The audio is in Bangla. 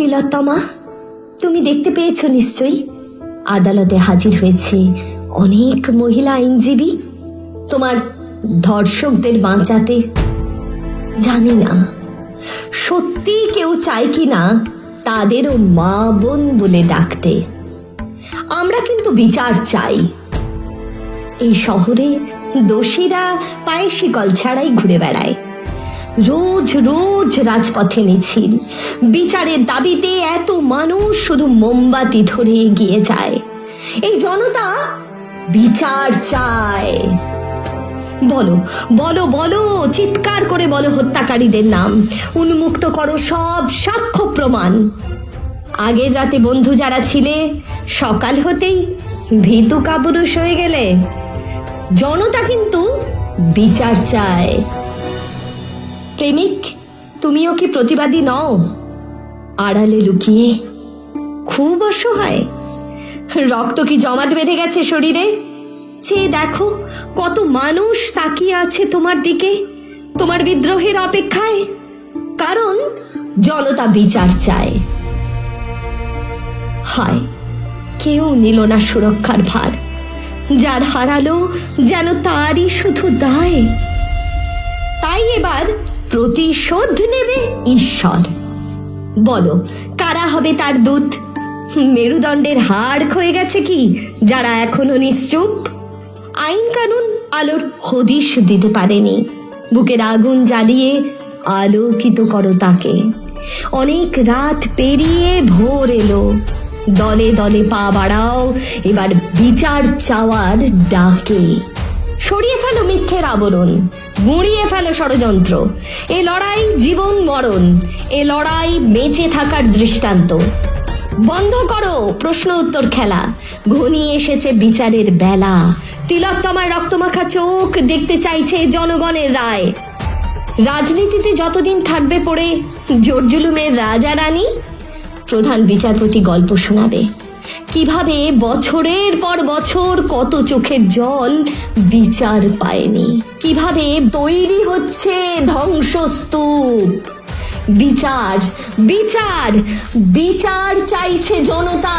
তিলোত্তমা, তুমি দেখতে পেয়েছ নিশ্চয়ই। আদালতে হাজির হয়েছে অনেক মহিলা আইনজীবী। তোমার ধর্ষকদের বাঁচাতে জানি না। সত্যি কেউ চায় কি না, তাদেরও মা বোন বলে ডাকতে। আমরা কিন্তু বিচার চাই। এই শহরে দোষীরা পায়ে শিকল ছাড়াই ঘুরে বেড়ায়। রোজ রোজ রাজপথে মিছিল। বিচারের দাবিতে এত মানুষ শুধু মোমবাতি ধরে এগিয়ে যায়। এই জনতা বিচার চায়। বলো বলো বলো, চিৎকার করে বলো হত্যাকারীদের নাম। উন্মুক্ত করো সব সাক্ষ্য প্রমাণ। আগের রাতে বন্ধু যারা ছিলে, সকাল হতেই ভীতু কাপুরুষ হয়ে গেলে। জনতা কিন্তু বিচার চায়। প্রেমিক, তুমিও কি প্রতিবাদী নও? আড়ালে লুকিয়ে খুব অসহায়। রক্ত কি জমাট বেঁধে গেছে শরীরে? চেয়ে দেখো, কত মানুষ তাকিয়ে আছে তোমার দিকে, তোমার বিদ্রোহের অপেক্ষায়। কারণ জনতা বিচার চায়। হায়, কেউ নিল না সুরক্ষার ভার। যার হারালো যেন তারই শুধু দায়। তাই এবার প্রতিশোধ নেবে ঈশ্বর। বলো, কারা হবে তার দূত? মেরুদণ্ডের হাড় ক্ষয়ে গেছে কি, যারা এখনও নিশ্চুপ? আইন কানুন আলোর হদিশ দিতে পারেনি। বুকের আগুন জ্বালিয়ে আলোকিত করো তাকে। অনেক রাত পেরিয়ে ভোর এলো। দলে দলে পা বাড়াও, এবার বিচার চাওয়ার ডাকে। সরিয়ে ফেলো মিথ্যের আবরণ গুঁড়িয়ে ফেলো ষড়যন্ত্র। এ লড়াই জীবন মরণ, এ লড়াই বেঁচে থাকার দৃষ্টান্ত। বন্ধ করো প্রশ্ন উত্তর খেলা, ঘনিয়ে এসেছে বিচারের বেলা। তিলক তোমার রক্তমাখা চোখ দেখতে চাইছে জনগণের রায়। রাজনীতিতে যতদিন থাকবে পড়ে জোরজুলুমের রাজা রানী, প্রধান বিচারপতি গল্প শোনাবে। কীভাবে বছরের পর বছর কত চোখের জল বিচার পায়নি? কীভাবে তৈরি হচ্ছে ধ্বংসস্তূপ? বিচার বিচার বিচার চাইছে জনতা।